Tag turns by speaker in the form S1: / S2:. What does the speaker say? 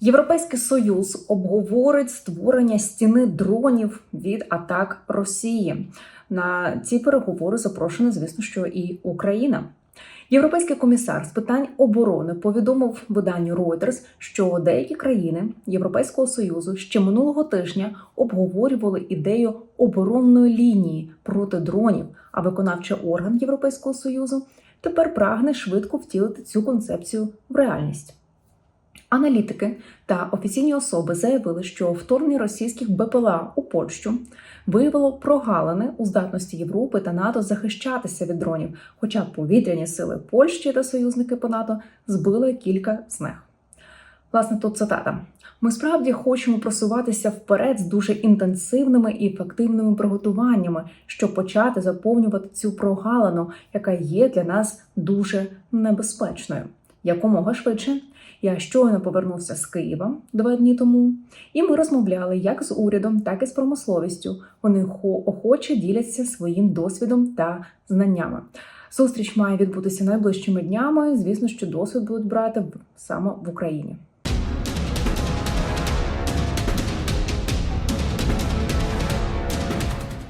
S1: Європейський союз обговорить створення стіни дронів від атак Росії. На ці переговори запрошена, звісно, що і Україна. Європейський комісар з питань оборони повідомив виданню Reuters, що деякі країни Європейського союзу ще минулого тижня обговорювали ідею оборонної лінії проти дронів. А виконавчий орган Європейського союзу тепер прагне швидко втілити цю концепцію в реальність. Аналітики та офіційні особи заявили, що вторгнення російських БПЛА у Польщу виявило прогалини у здатності Європи та НАТО захищатися від дронів, хоча повітряні сили Польщі та союзники по НАТО збили кілька з них. Власне, тут цитата: ми справді хочемо просуватися вперед з дуже інтенсивними і ефективними приготуваннями, щоб почати заповнювати цю прогалину, яка є для нас дуже небезпечною. Якомога швидше. Я щойно повернувся з Києва два дні тому, і ми розмовляли як з урядом, так і з промисловістю. Вони хо- охоче діляться своїм досвідом та знаннями. Зустріч має відбутися найближчими днями. Звісно, що досвід будуть брати саме в Україні.